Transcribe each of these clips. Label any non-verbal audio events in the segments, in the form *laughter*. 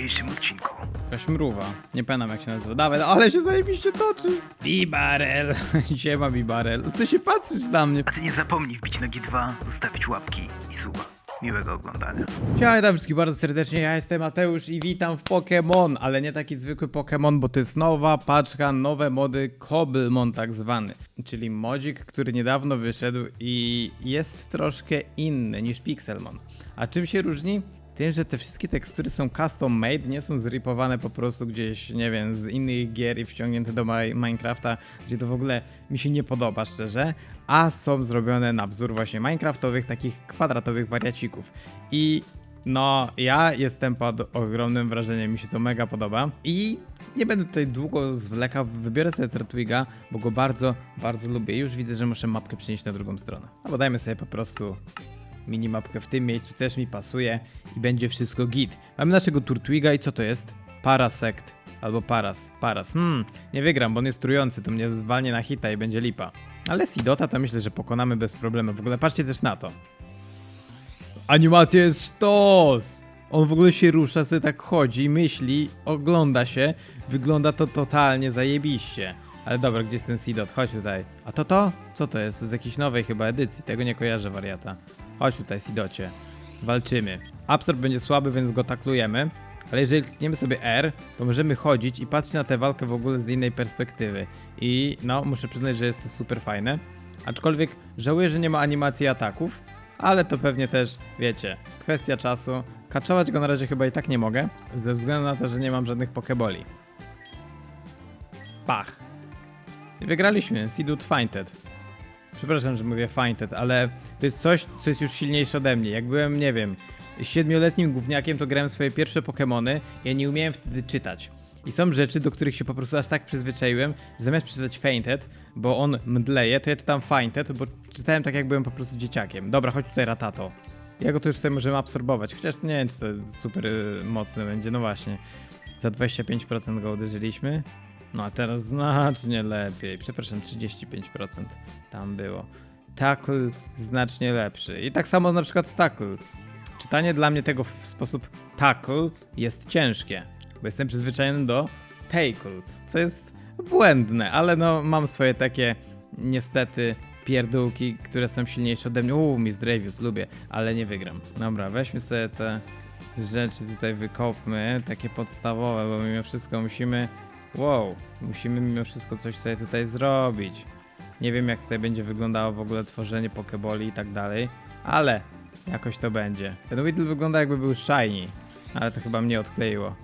dzisiejszym odcinku. Jakaś mruwa. Nie pamiętam jak się nazywa. Dawaj, ale się zajebiście toczy. Bibarel. *laughs* Siema Bibarel. Co się patrzysz na mnie? A ty nie zapomnij wbić na G2, zostawić łapki i suba. Miłego oglądania. Cześć, witam wszystkich bardzo serdecznie, ja jestem Mateusz i witam w Pokémon, ale nie taki zwykły Pokémon, bo to jest nowa paczka, nowe mody Cobblemon tak zwany, czyli modzik, który niedawno wyszedł i jest troszkę inny niż Pixelmon. A czym się różni? Tym, że te wszystkie tekstury są custom made, nie są zripowane po prostu gdzieś, nie wiem, z innych gier i wciągnięte do Mi- Minecrafta, gdzie to w ogóle mi się nie podoba szczerze, a są zrobione na wzór właśnie Minecraftowych, takich kwadratowych wariacików. I no, ja jestem pod ogromnym wrażeniem, mi się to mega podoba. I nie będę tutaj długo zwlekał, wybiorę sobie Turtwiga, bo go bardzo, bardzo lubię. Już widzę, że muszę mapkę przenieść na drugą stronę. Albo dajmy sobie po prostu minimapkę w tym miejscu, też mi pasuje i będzie wszystko git. Mamy naszego Turtwiga i co to jest? Parasect. Albo Paras. Paras. Hmm, nie wygram, bo on jest trujący, to mnie zwalnie na hita i będzie lipa. Ale Sidota to myślę, że pokonamy bez problemu. W ogóle patrzcie też na to. Animacja jest sztos! On w ogóle się rusza, sobie tak chodzi, myśli, ogląda się. Wygląda to totalnie zajebiście. Ale dobra, gdzie jest ten Sidot? Chodź tutaj. A to to? Co to jest? Z jakiejś nowej chyba edycji. Tego nie kojarzę, wariata. Chodź tutaj, Sidocie. Walczymy. Absorb będzie słaby, więc go taklujemy. Ale jeżeli klikniemy sobie R, to możemy chodzić i patrzeć na tę walkę w ogóle z innej perspektywy. I no, muszę przyznać, że jest to super fajne. Aczkolwiek żałuję, że nie ma animacji ataków, ale to pewnie też, wiecie, kwestia czasu. Kaczować go na razie chyba i tak nie mogę, ze względu na to, że nie mam żadnych pokeboli. Pach. Wygraliśmy. Seedut Fainted. Przepraszam, że mówię Fainted, ale to jest coś, co jest już silniejsze ode mnie. Jak byłem, nie wiem, siedmioletnim gówniakiem, to grałem swoje pierwsze Pokemony. Ja nie umiałem wtedy czytać. I są rzeczy, do których się po prostu aż tak przyzwyczaiłem, że zamiast przeczytać Fainted, bo on mdleje, to ja czytam Fainted, bo czytałem tak, jak byłem po prostu dzieciakiem. Dobra, chodź tutaj, Ratato. Ja go to już sobie możemy absorbować, chociaż nie wiem, czy to super y, mocne będzie. No właśnie, za 25% go uderzyliśmy. No a teraz znacznie lepiej. Przepraszam, 35% tam było. Tackle znacznie lepszy. I tak samo na przykład tackle. Czytanie dla mnie tego w sposób tackle jest ciężkie, bo jestem przyzwyczajony do tackle, co jest błędne, ale no mam swoje takie niestety pierdółki, które są silniejsze ode mnie. Uuu, Miss Dravius, lubię, ale nie wygram. Dobra, weźmy sobie te rzeczy tutaj wykopmy, takie podstawowe, bo mimo wszystko musimy Wow, musimy mimo wszystko coś sobie tutaj zrobić. Nie wiem jak tutaj będzie wyglądało w ogóle tworzenie pokeboli i tak dalej, ale jakoś to będzie. Ten Weedle wygląda jakby był shiny, ale to chyba mnie odkleiło.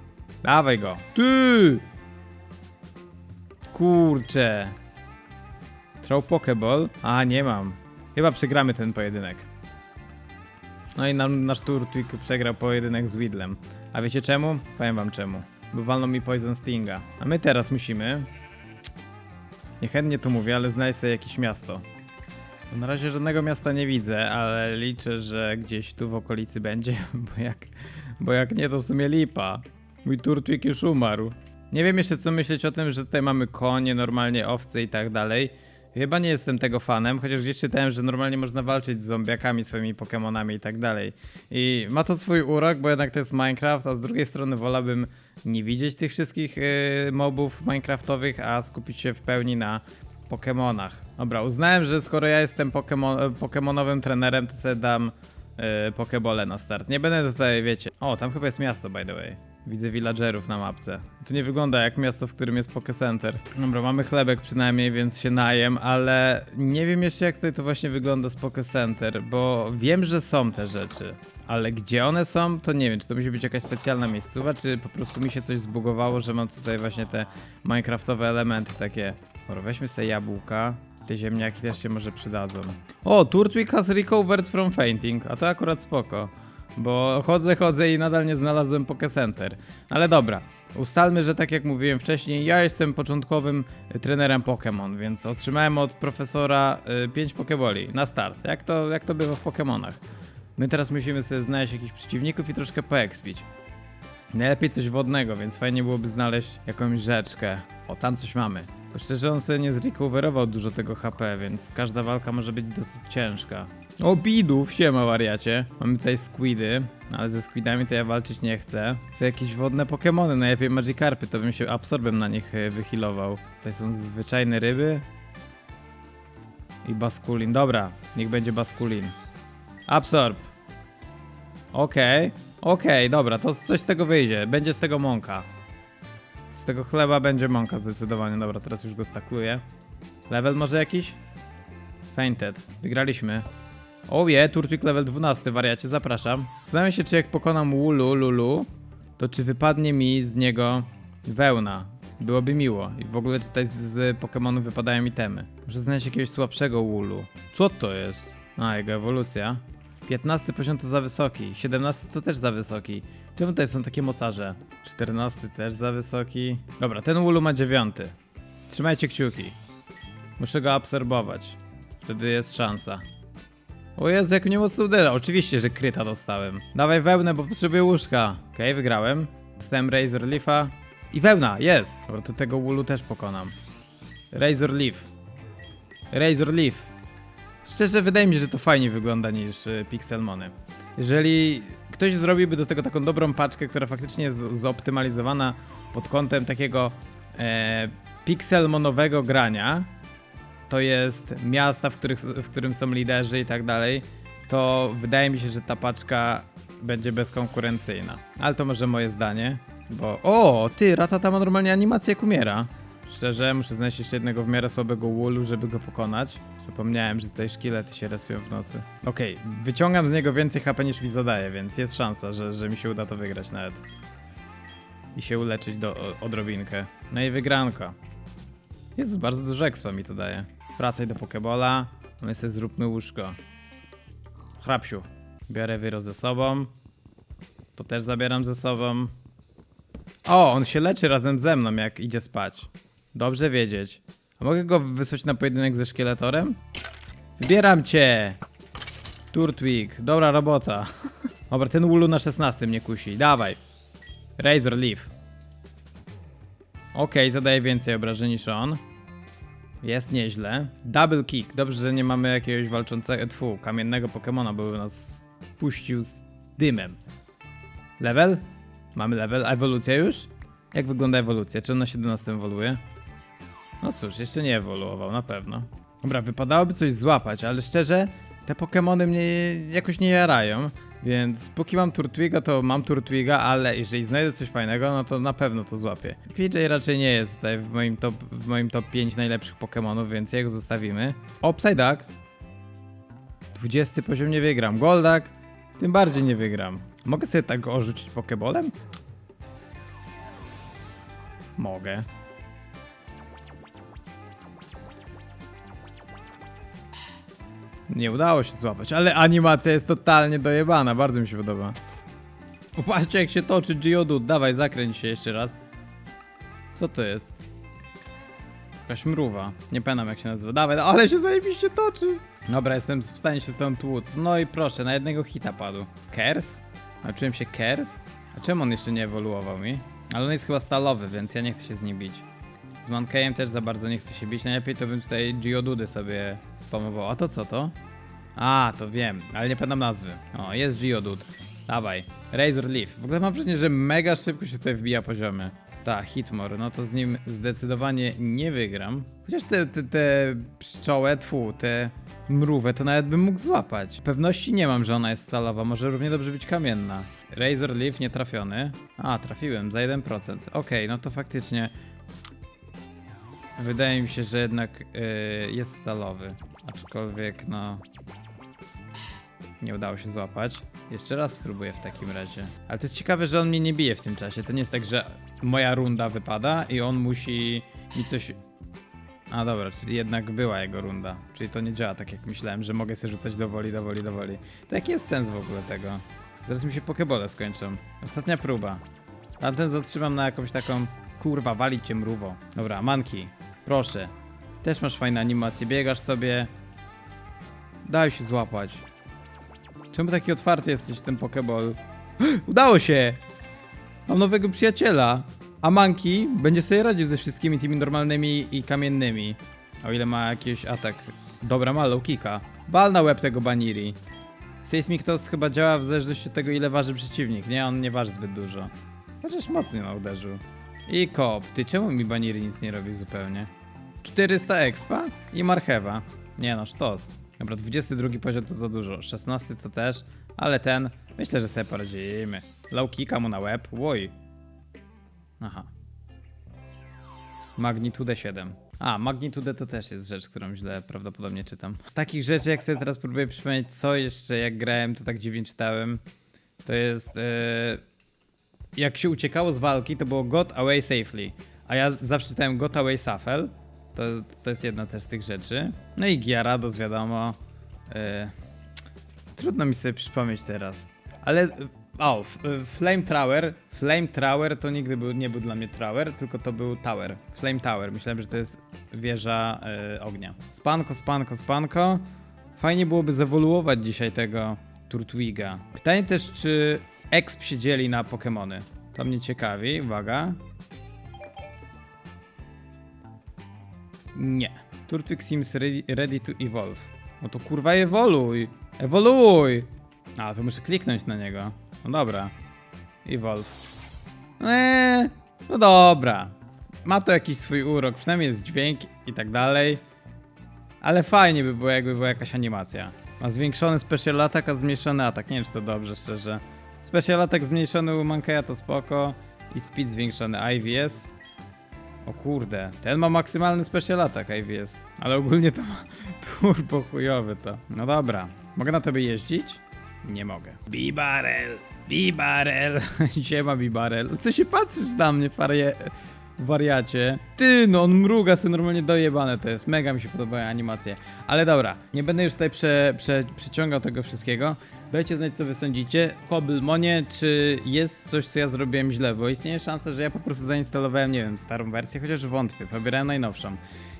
Dawaj go. Ty! Kurczę. Throw Pokeball? A, nie mam. Chyba przegramy ten pojedynek. No i nam, nasz Turtwig przegrał pojedynek z Weedlem. A wiecie czemu? Powiem wam czemu. Bo walną mi Poison Stinga. A my teraz musimy... Niechętnie to mówię, ale znaleźć sobie jakieś miasto. Na razie żadnego miasta nie widzę, ale liczę, że gdzieś tu w okolicy będzie, *laughs* bo jak, bo jak nie, to w sumie lipa. Mój Turtwig już umarł. Nie wiem jeszcze co myśleć o tym, że tutaj mamy konie, normalnie owce i tak dalej. Chyba nie jestem tego fanem, chociaż gdzieś czytałem, że normalnie można walczyć z zombiakami, swoimi Pokemonami i tak dalej. I ma to swój urok, bo jednak to jest Minecraft, a z drugiej strony wolałbym nie widzieć tych wszystkich yy, mobów Minecraftowych, a skupić się w pełni na Pokemonach. Dobra, uznałem, że skoro ja jestem Pokemon, Pokemonowym trenerem, to sobie dam yy, Pokebole na start. Nie będę tutaj, wiecie... O, tam chyba jest miasto, by the way. Widzę villagerów na mapce. To nie wygląda jak miasto, w którym jest Pokecenter. Dobra, mamy chlebek przynajmniej, więc się najem, ale nie wiem jeszcze jak tutaj to właśnie wygląda z Pokecenter, bo wiem, że są te rzeczy. Ale gdzie one są, to nie wiem, czy to musi być jakaś specjalna miejscowa, czy po prostu mi się coś zbugowało, że mam tutaj właśnie te minecraftowe elementy takie. Dobra, weźmy sobie jabłka. Te ziemniaki też się może przydadzą. O, Turtwig has recovered from fainting, a to akurat spoko. Bo chodzę, chodzę i nadal nie znalazłem Pokecenter. Ale dobra, ustalmy, że tak jak mówiłem wcześniej, ja jestem początkowym y, trenerem Pokémon, więc otrzymałem od profesora 5 Pokeboli na start. Jak to, jak to bywa w Pokémonach. My teraz musimy sobie znaleźć jakichś przeciwników i troszkę poekspić. Najlepiej coś wodnego, więc fajnie byłoby znaleźć jakąś rzeczkę. O, tam coś mamy. Bo szczerze, on sobie nie zrecoverował dużo tego HP, więc każda walka może być dosyć ciężka. O, bidów, siema wariacie. Mamy tutaj squidy, ale ze squidami to ja walczyć nie chcę. Chcę jakieś wodne pokemony, najlepiej Magikarpy, to bym się absorbem na nich e, wyhealował. Tutaj są zwyczajne ryby. I baskulin. Dobra, niech będzie baskulin. Absorb. Okej, okej, dobra, to coś z tego wyjdzie. Będzie z tego mąka. Z tego chleba będzie mąka zdecydowanie. Dobra, teraz już go stakluję. Level może jakiś? Fainted. Wygraliśmy. O je, Turtwig level 12, wariacie, zapraszam. Zastanawiam się, czy jak pokonam Ulu, Lulu, to czy wypadnie mi z niego wełna. Byłoby miło. I w ogóle tutaj z, z Pokemonów wypadają itemy. Muszę znaleźć jakiegoś słabszego Ulu. Co to jest? A, jego ewolucja. 15 poziom to za wysoki, 17 to też za wysoki. Czemu tutaj są takie mocarze? 14 też za wysoki. Dobra, ten Ulu ma 9. Trzymajcie kciuki. Muszę go absorbować. Wtedy jest szansa. O Jezu, jak mnie mocno uderza. Oczywiście, że kryta dostałem. Dawaj wełnę, bo potrzebuję łóżka. Okej, wygrałem. Dostałem Razor Leafa. I wełna, jest! Dobra, to tego Woolu też pokonam. Razor Leaf. Razor Leaf. Szczerze, wydaje mi się, że to fajnie wygląda niż y, Pixelmony. Jeżeli ktoś zrobiłby do tego taką dobrą paczkę, która faktycznie jest zoptymalizowana pod kątem takiego e, pixelmonowego grania, to jest miasta, w, których, w którym są liderzy i tak dalej, to wydaje mi się, że ta paczka będzie bezkonkurencyjna. Ale to może moje zdanie, bo... O, ty, Ratata ma normalnie animację jak umiera. Szczerze, muszę znaleźć jeszcze jednego w miarę słabego woolu, żeby go pokonać. Zapomniałem, że tutaj szkielety się respią w nocy. Okej, wyciągam z niego więcej HP niż mi zadaje, więc jest szansa, że, że mi się uda to wygrać nawet. I się uleczyć do, o, odrobinkę. No i wygranka. Jezu, bardzo dużo expa mi to daje. Wracaj do Pokebola. No i sobie zróbmy łóżko. Hrabsiu. Biorę wyro ze sobą. To też zabieram ze sobą. O, on się leczy razem ze mną, jak idzie spać. Dobrze wiedzieć. A mogę go wysłać na pojedynek ze szkieletorem? Wybieram cię! Turtwig, dobra robota. *laughs* Dobra, ten Ulu na 16 mnie kusi. Dawaj. Razor Leaf. Okej, zadaje więcej obrażeń niż on. Jest nieźle. Double kick. Dobrze, że nie mamy jakiegoś walczącego, tfu, kamiennego Pokemona, bo by nas puścił z dymem. Level? Mamy level. Ewolucja już? Jak wygląda ewolucja? Czy on na 17 ewoluuje? No cóż, jeszcze nie ewoluował, na pewno. Dobra, wypadałoby coś złapać, ale szczerze, te Pokemony mnie jakoś nie jarają. Więc póki mam Turtwiga, to mam Turtwiga, ale jeżeli znajdę coś fajnego, no to na pewno to złapię. PJ raczej nie jest tutaj w moim top, w moim top 5 najlepszych Pokemonów, więc jego zostawimy. O, Psyduck. 20 poziom nie wygram. Goldak. Tym bardziej nie wygram. Mogę sobie tak orzucić Pokebolem? Mogę. Nie udało się złapać, ale animacja jest totalnie dojebana, bardzo mi się podoba. Patrzcie jak się toczy Geodude, dawaj zakręć się jeszcze raz. Co to jest? Jakaś mruwa, nie pamiętam jak się nazywa. Dawaj, ale się zajebiście toczy. Dobra, jestem w stanie się z tą tłuc. No i proszę, na jednego hita padł. Kers? Nauczyłem się Kers? A czemu on jeszcze nie ewoluował mi? Ale on jest chyba stalowy, więc ja nie chcę się z nim bić. Z Mankejem też za bardzo nie chcę się bić. Najlepiej to bym tutaj Geodudy sobie spamował. A to co to? A, to wiem, ale nie pamiętam nazwy. O, jest Geodude. Dawaj. Razor Leaf. W ogóle mam wrażenie, że mega szybko się tutaj wbija poziomy. Ta, Hitmore, no to z nim zdecydowanie nie wygram. Chociaż te, te, te pszczołę, tfu, te mrówę, to nawet bym mógł złapać. Pewności nie mam, że ona jest stalowa, może równie dobrze być kamienna. Razor Leaf nie trafiony. A, trafiłem, za 1%. Okej, no to faktycznie Wydaje mi się, że jednak yy, jest stalowy. Aczkolwiek, no. Nie udało się złapać. Jeszcze raz spróbuję w takim razie. Ale to jest ciekawe, że on mnie nie bije w tym czasie. To nie jest tak, że moja runda wypada i on musi mi coś. A dobra, czyli jednak była jego runda. Czyli to nie działa tak jak myślałem, że mogę sobie rzucać do woli, do woli. To jaki jest sens w ogóle tego? Zaraz mi się pokebole skończą. Ostatnia próba. Tamten zatrzymam na jakąś taką. Kurwa, walić cię mruwo. Dobra, manki. Proszę. Też masz fajne animacje. Biegasz sobie. Daj się złapać. Czemu taki otwarty jesteś ten pokeball? *gasps* Udało się! Mam nowego przyjaciela. A Monkey będzie sobie radził ze wszystkimi tymi normalnymi i kamiennymi. O ile ma jakiś atak. Dobra, ma low kicka. Wal na łeb tego Baniri. Seismic Toss chyba działa w zależności od tego, ile waży przeciwnik, nie? On nie waży zbyt dużo. Chociaż mocno no, uderzył. I kop. Ty, czemu mi Baniri nic nie robi zupełnie? 400 expa i marchewa. Nie no, sztos. Dobra, 22 poziom to za dużo, 16 to też, ale ten, myślę, że sobie poradzimy. Low kicka mu na łeb, łoj. Aha. Magnitude 7. A, magnitude to też jest rzecz, którą źle prawdopodobnie czytam. Z takich rzeczy, jak sobie teraz próbuję przypomnieć, co jeszcze jak grałem, to tak dziwnie czytałem, to jest... e, jak się uciekało z walki, to było got away safely. A ja zawsze czytałem got away safel. To, to jest jedna też z tych rzeczy. No i Giarados, wiadomo. E, trudno mi sobie przypomnieć teraz. Ale... O, Flame Tower. Flame Tower to nigdy był, nie był dla mnie Tower, tylko to był Tower. Flame Tower. Myślałem, że to jest wieża e, ognia. Spanko, spanko, spanko. Fajnie byłoby zewoluować dzisiaj tego Turtwiga. Pytanie też, czy exp się dzieli na Pokémony. To mnie ciekawi. Uwaga. Nie. Turtwig seems ready, ready to evolve. No to kurwa ewoluuj. Ewoluuj! A, to muszę kliknąć na niego. No dobra. Evolve. Eee, no dobra. Ma to jakiś swój urok, przynajmniej jest dźwięk i tak dalej. Ale fajnie by było, jakby była jakaś animacja. Ma zwiększony special attack, a zmniejszony atak. Nie wiem, czy to dobrze, szczerze. Special attack zmniejszony u to spoko. I speed zwiększony IVS. O kurde, ten ma maksymalny special attack IVS. Ale ogólnie to ma *laughs* turbo chujowy to. No dobra, mogę na tobie jeździć? Nie mogę. Bibarel, Bibarel. *laughs* Siema Bibarel. Co się patrzysz na mnie, farie... wariacie? Ty, no on mruga sobie normalnie dojebane to jest. Mega mi się podobają animacje. Ale dobra, nie będę już tutaj prze, prze, przeciągał tego wszystkiego. Dajcie znać, co wy sądzicie. Koblmonie, czy jest coś, co ja zrobiłem źle, bo istnieje szansa, że ja po prostu zainstalowałem, nie wiem, starą wersję, chociaż wątpię, pobierałem najnowszą.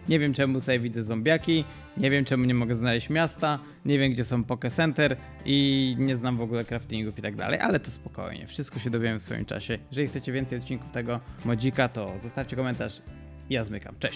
Nie wiem, czemu tutaj widzę zombiaki, nie wiem, czemu nie mogę znaleźć miasta, nie wiem, gdzie są Poke Center i nie znam w ogóle craftingów i tak dalej, ale to spokojnie, wszystko się dowiemy w swoim czasie. Jeżeli chcecie więcej odcinków tego modzika, to zostawcie komentarz ja zmykam. Cześć!